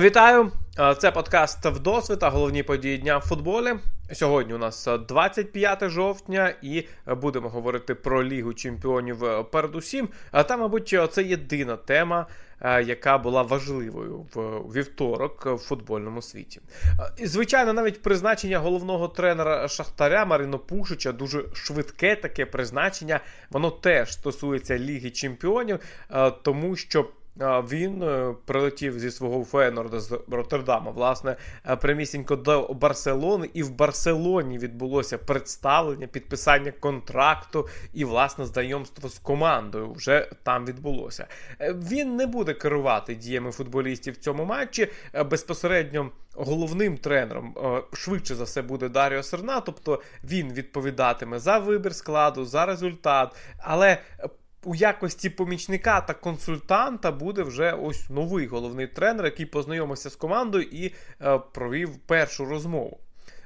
Вітаю! Е, Це подкаст вдосвіта. Головні події дня в футболі. Сьогодні у нас 25 жовтня, і будемо говорити про Лігу чемпіонів е, передусім. Та, мабуть, це єдина тема, е, яка була важливою в вівторок в футбольному світі. Е, І, звичайно, навіть призначення головного тренера Шахтаря Маріно Пушича дуже швидке таке призначення. Воно теж стосується Ліги Чемпіонів, е, тому що. Він е, прилетів зі свого Фейнорда з Роттердама, власне, е, прямісінько до Барселони, і в Барселоні відбулося представлення, підписання контракту і, власне, знайомство з командою вже там відбулося. Е, Він не буде керувати діями футболістів в цьому матчі. Безпосередньо головним тренером швидше за все буде Даріо Серна, тобто він відповідатиме за вибір складу, за результат. Але у якості помічника та консультанта буде вже ось новий головний тренер, який познайомився з командою і е, провів першу розмову.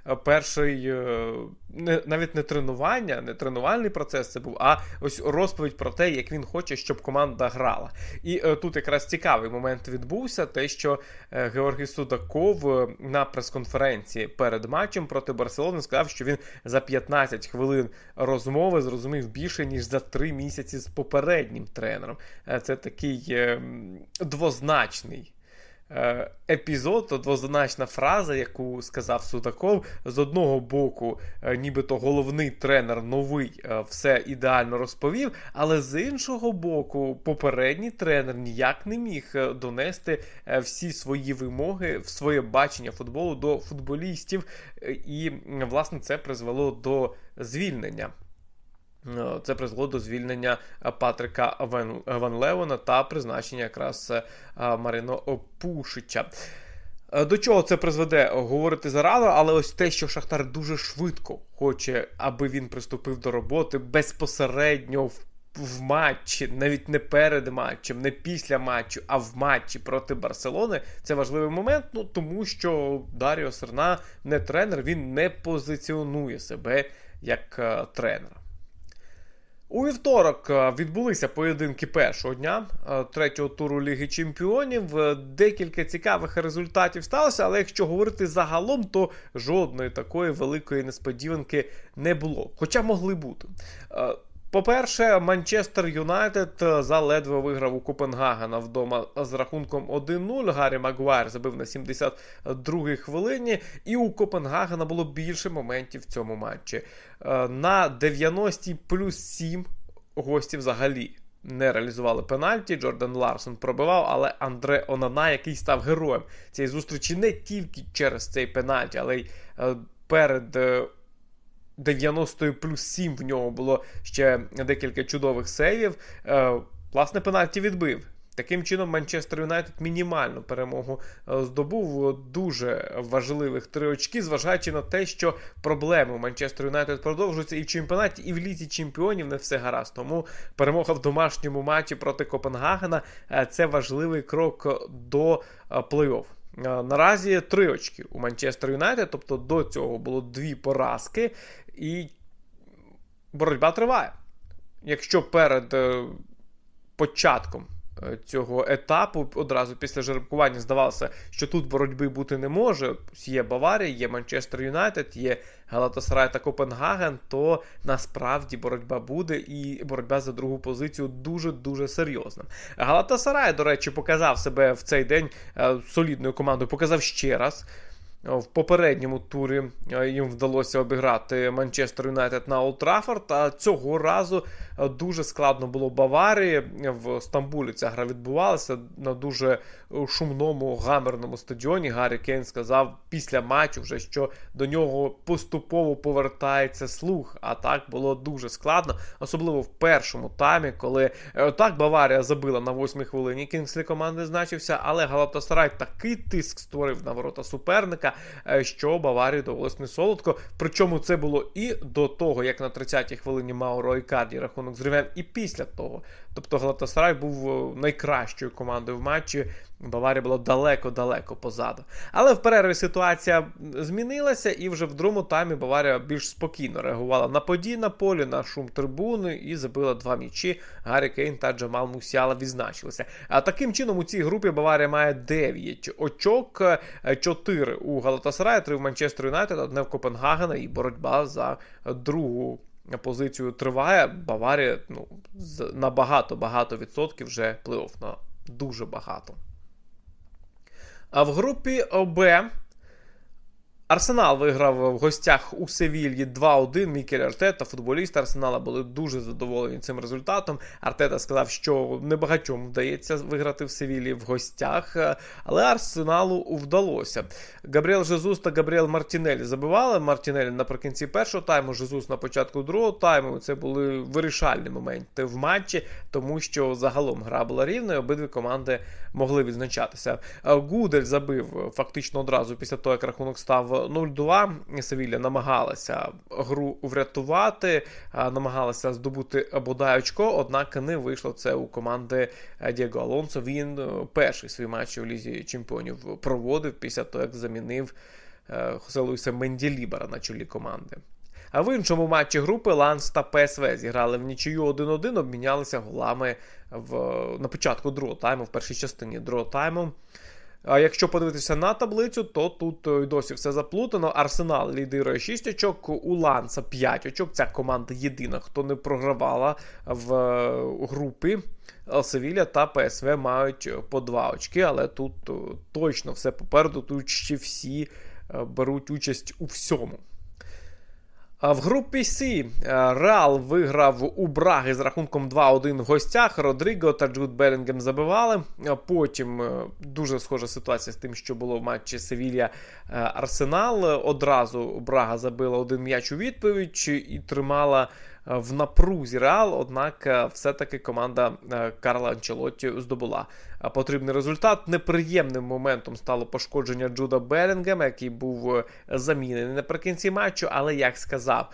Е, Перший е, не, навіть не тренування, не тренувальний процес це був, а ось розповідь про те, як він хоче, щоб команда грала. І е, тут якраз цікавий момент відбувся: те, що Георгій Судаков на прес-конференції перед матчем проти Барселони сказав, що він за 15 хвилин розмови зрозумів більше ніж за 3 місяці з попереднім тренером. Це такий е, двозначний. Е, Епізод, то двозначна фраза, яку сказав Судаков. З одного боку, е, нібито головний тренер новий е, все ідеально розповів, але з іншого боку, попередній тренер ніяк не міг донести всі свої вимоги, в своє бачення футболу до футболістів, і власне це призвело до звільнення. Е, Це призвело до звільнення е, Патрика Ван, Ван Левона та призначення якраз е, Маріно Пушича. До чого це призведе говорити зарано, але ось те, що Шахтар дуже швидко хоче, аби він приступив до роботи безпосередньо в, в матчі, навіть не перед матчем, не після матчу, а в матчі проти Барселони. Це важливий момент, ну тому що Даріо Серна не тренер, він не позиціонує себе як тренера. У вівторок е, відбулися поєдинки першого дня е, третього туру Ліги Чемпіонів. Е, Декілька цікавих результатів сталося, але якщо говорити загалом, то жодної такої великої несподіванки не було. Хоча могли бути. По-перше, Манчестер Юнайтед е, заледве виграв у Копенгагена вдома з рахунком 1-0. Гаррі Магуайр забив на 72-й хвилині, і у Копенгагена було більше моментів в цьому матчі. Е, На 90-й плюс 7 гості взагалі не реалізували пенальті. Джордан Ларсон пробивав, але Андре Онана, який став героєм цієї зустрічі не тільки через цей пенальті, але й е, перед. Е, 90 плюс 7 в нього було ще декілька чудових сейвів. Е, власне, пенальті відбив. Таким чином, Манчестер Юнайтед мінімальну перемогу е, здобув дуже важливих три очки, зважаючи на те, що проблеми у Манчестер Юнайтед продовжуються і в чемпіонаті, і в лізі чемпіонів не все гаразд. Тому перемога в домашньому матчі проти Копенгагена е, це важливий крок до плей-офф. Наразі три очки у Манчестер Юнайтед, тобто до цього було дві поразки, і боротьба триває. Якщо перед е, початком е, цього етапу, одразу після жеребкування, здавалося, що тут боротьби бути не може. Є Баварія, є Манчестер Юнайтед, є Галатасарай та Копенгаген, то насправді боротьба буде, і боротьба за другу позицію дуже-дуже серйозна. Галатасарай, до речі, показав себе в цей день е, солідною командою, показав ще раз. В попередньому турі е, їм вдалося обіграти Манчестер Юнайтед на Олд Траффорд, а цього разу е, дуже складно було Баварії. В Стамбулі ця гра відбувалася на дуже шумному гамерному стадіоні. Гаррі Кейн сказав після матчу, вже що до нього поступово повертається слух. А так було дуже складно, особливо в першому таймі, коли е, так Баварія забила на восьмій хвилині. Кінгслі команди значився, але Галатасарай такий тиск створив на ворота суперника, е, що Баварії довелось не солодко. Причому це було і до того, як на 30-й хвилині Мауро Ікарді рахунок зривав, і після того. Тобто Галатасарай був е, найкращою командою в матчі. Баварія була далеко-далеко позаду. Але в перерві ситуація змінилася, і вже в другому таймі Баварія більш спокійно реагувала на події на полі, на шум трибуни і забила два м'ячі. Гаррі Кейн та Джамал Мусіала відзначилися. А таким чином у цій групі Баварія має 9 очок, 4 у Галатасарая, 3 в Манчестер Юнайтед, одне в Копенгагена і боротьба за другу позицію триває. Баварія ну, на багато-багато відсотків вже плей-офф, на дуже багато. А в групі Б Арсенал виграв в гостях у Севільї 2-1. Мікель Артета, футболісти Арсенала, були дуже задоволені цим результатом. Артета сказав, що небагатьом вдається виграти в Севілі в гостях, але Арсеналу вдалося. Габріел Жезус та Габріел Мартінелі забивали. Мартінелі наприкінці першого тайму, Жезус на початку другого тайму. Це були вирішальні моменти в матчі, тому що загалом гра була рівною, обидві команди могли відзначатися. Гудель забив фактично одразу після того, як рахунок став. 0-2 Севілля намагалася гру врятувати, намагалася здобути бодай очко, однак не вийшло це у команди Дієго Алонсо. Він е, перший свій матч у лізі чемпіонів проводив після того, як замінив е, Хосе Менділібера на чолі команди. А в іншому матчі групи Ланс та ПСВ зіграли в нічию 1-1, обмінялися голами в, на початку другого тайму, в першій частині другого тайму. А якщо подивитися на таблицю, то тут е, досі все заплутано. Арсенал лідирує 6 очок, у Ланса 5 очок. Ця команда єдина, хто не програвала в е, групі. Севілля та ПСВ мають по 2 очки, але тут е, точно все попереду. Тут ще всі беруть участь у всьому. В групі Сі Реал виграв у Браги з рахунком 2-1 в гостях. Родріго та Джуд Белінгем забивали. Потім е, дуже схожа ситуація з тим, що було в матчі Севілья е, Арсенал. Одразу Брага забила один м'яч у відповідь і тримала в напрузі Реал, однак е, все-таки команда е, Карла Анчелотті здобула е, потрібний результат. Неприємним моментом стало пошкодження Джуда Белінгема, який був замінений наприкінці матчу, але як сказав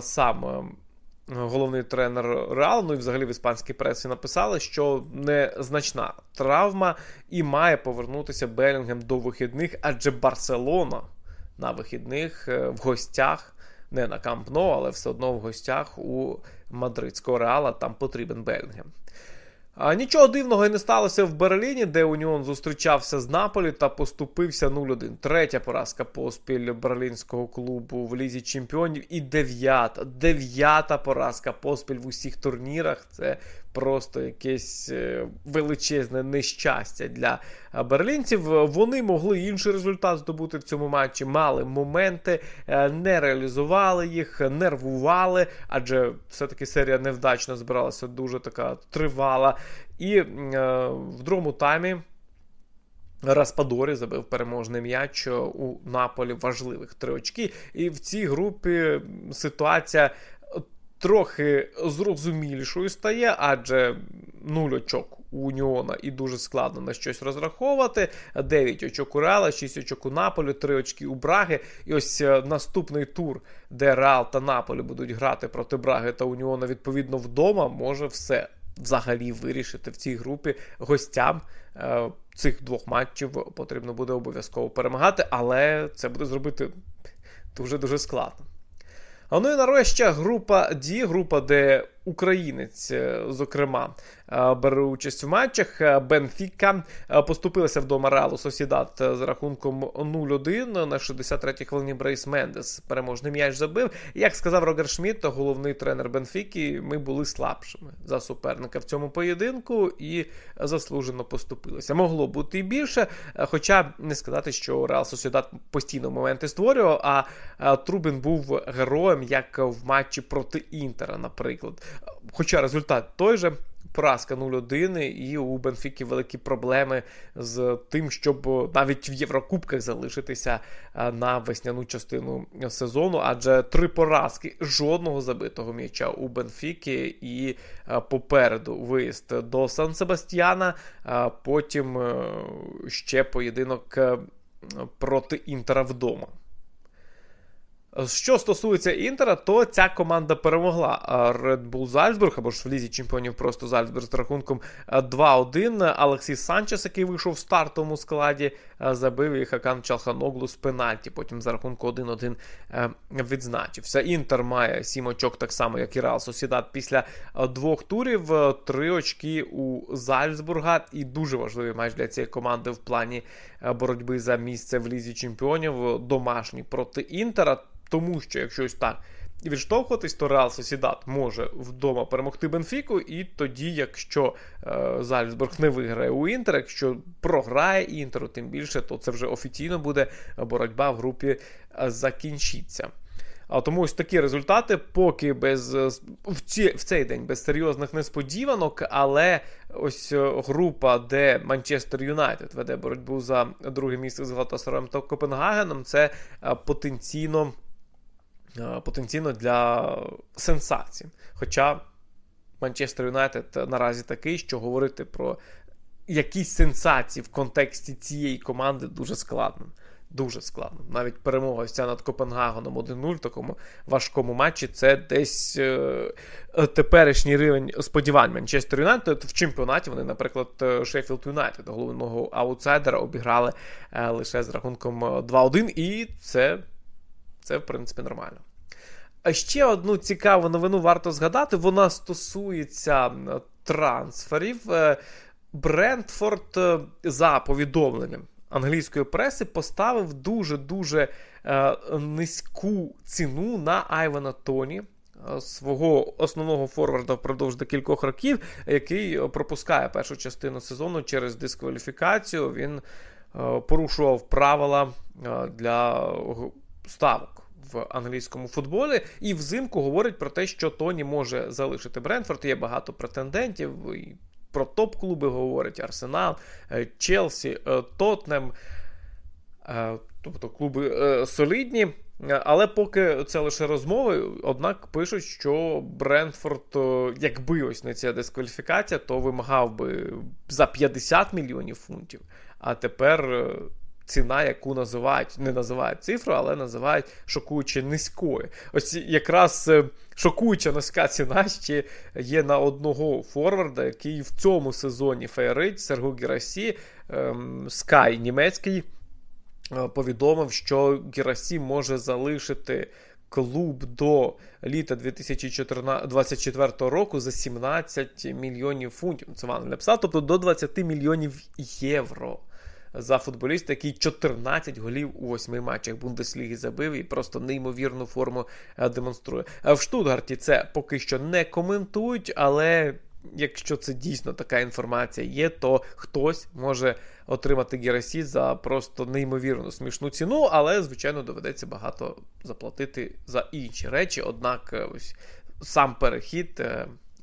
сам. Головний тренер Реал, ну і взагалі в іспанській пресі написали, що незначна травма і має повернутися Белінгем до вихідних, адже Барселона на вихідних в гостях не на Камп Но, але все одно в гостях у мадридського реала там потрібен Белінгем. Нічого дивного і не сталося в Берліні, де Уніон зустрічався з Наполі та поступився 0-1. Третя поразка поспіль берлінського клубу в лізі чемпіонів. І дев'ята дев'ята поразка поспіль в усіх турнірах. Це просто якесь е, величезне нещастя для берлінців. Вони могли інший результат здобути в цьому матчі, мали моменти, е, не реалізували їх, нервували, адже все-таки серія невдачно збиралася дуже така тривала. І е, в другому таймі. Распадорі забив переможний м'яч у Наполі важливих три очки. І в цій групі ситуація трохи зрозумілішою стає, адже нуль очок у Уніона і дуже складно на щось розраховувати. 9 очок у Реала, 6 очок у Наполі, 3 очки у Браги. І ось е, наступний тур, де Реал та Наполі будуть грати проти Браги та Уніона відповідно вдома, може все взагалі вирішити в цій групі гостям. Е, цих двох матчів потрібно буде обов'язково перемагати, але це буде зробити дуже дуже складно. А ну і нарешті група D, група, де українець, е, зокрема, е, бере участь в матчах. Е, Бенфіка поступилася вдома Реалу Сосідат з рахунком 0-1 на 63-й хвилині Брейс Мендес. Переможний м'яч забив. Як сказав Рогер Шмідт, головний тренер Бенфіки, ми були слабшими за суперника в цьому поєдинку і заслужено поступилися. Могло бути і більше, хоча не сказати, що Реал Сосідат постійно моменти створював, а Трубін був героєм, як в матчі проти Інтера, наприклад. Хоча результат той же. Поразка 0-1, і у Бенфіки великі проблеми з тим, щоб навіть в Єврокубках залишитися на весняну частину сезону, адже три поразки жодного забитого м'яча у Бенфіки і попереду виїзд до Сан Себастьяна. Потім е, ще поєдинок е, проти Інтера вдома. Що стосується Інтера, то ця команда перемогла Red Bull Зальцбург, або ж в лізі чемпіонів просто Зальцбург з рахунком 2-1. Олексій Санчес, який вийшов в стартовому складі, забив і Хакан Чалханоглу з пенальті. Потім за рахунку 1-1 відзначився. Інтер має 7 очок, так само, як і Реал Сосідат після двох турів. Три очки у Зальцбурга. І дуже важливий матч для цієї команди в плані боротьби за місце в лізі чемпіонів домашній проти Інтера. Тому що, якщо ось так відштовхуватись, то Реал Сосідат може вдома перемогти Бенфіку, і тоді, якщо е, Зальцбург не виграє у Інтер, якщо програє Інтеру, тим більше, то це вже офіційно буде боротьба в групі е, закінчиться. А тому ось такі результати, поки без в, ці, в цей день без серйозних несподіванок, але ось е, група, де Манчестер Юнайтед веде боротьбу за друге місце з Галатасараєм та Копенгагеном, це е, потенційно. Е, потенційно для сенсацій. Хоча Манчестер Юнайтед наразі такий, що говорити про якісь сенсації в контексті цієї команди дуже складно. Дуже складно. Навіть перемога ця над Копенгагеном 1-0 в такому важкому матчі. Це десь е, теперішній рівень сподівань Манчестер Юнайтед в чемпіонаті. Вони, наприклад, Шеффілд Юнайтед, головного аутсайдера, обіграли е, лише з рахунком 2-1, і це це, в принципі, нормально. А ще одну цікаву новину варто згадати: вона стосується трансферів. Брентфорд за повідомленням англійської преси поставив дуже-дуже е, низьку ціну на Айвана Тоні. Свого основного форварда впродовж декількох років, який пропускає першу частину сезону через дискваліфікацію. Він е, порушував правила е, для ставок в англійському футболі. І взимку говорить про те, що Тоні може залишити Брентфорд. Є багато претендентів. і Про топ-клуби говорить Арсенал, Челсі, Тотнем. Тобто клуби солідні. Але поки це лише розмови, однак пишуть, що Брентфорд, якби ось не ця дискваліфікація, то вимагав би за 50 мільйонів фунтів. А тепер ціна, яку називають, не називають цифру, але називають шокуюче низькою. Ось якраз е, шокуюча низька ціна ще є на одного форварда, який в цьому сезоні фейрить Сергу Герасі, Скай ем, німецький. Е, повідомив, що Герасі може залишити клуб до літа 2024 року за 17 мільйонів фунтів. Це Ван написав, тобто до 20 мільйонів євро за футболіста, який 14 голів у восьми матчах Бундесліги забив і просто неймовірну форму е, демонструє. Е, в Штутгарті це поки що не коментують, але. Якщо це дійсно така інформація є, то хтось може отримати Герасі за просто неймовірну смішну ціну, але, звичайно, доведеться багато заплатити за інші речі. Однак, е, ось сам перехід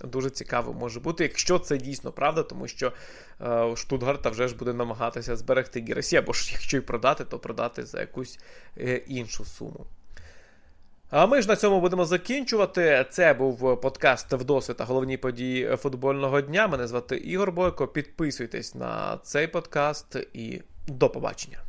дуже цікаво може бути, якщо це дійсно правда, тому що е, Штутгарта вже ж буде намагатися зберегти Герасі, або ж якщо й продати, то продати за якусь е, іншу суму. А ми ж на цьому будемо закінчувати. Це був подкаст «Вдосвіта. Головні події футбольного дня. Мене звати Ігор Бойко. Підписуйтесь на цей подкаст і до побачення.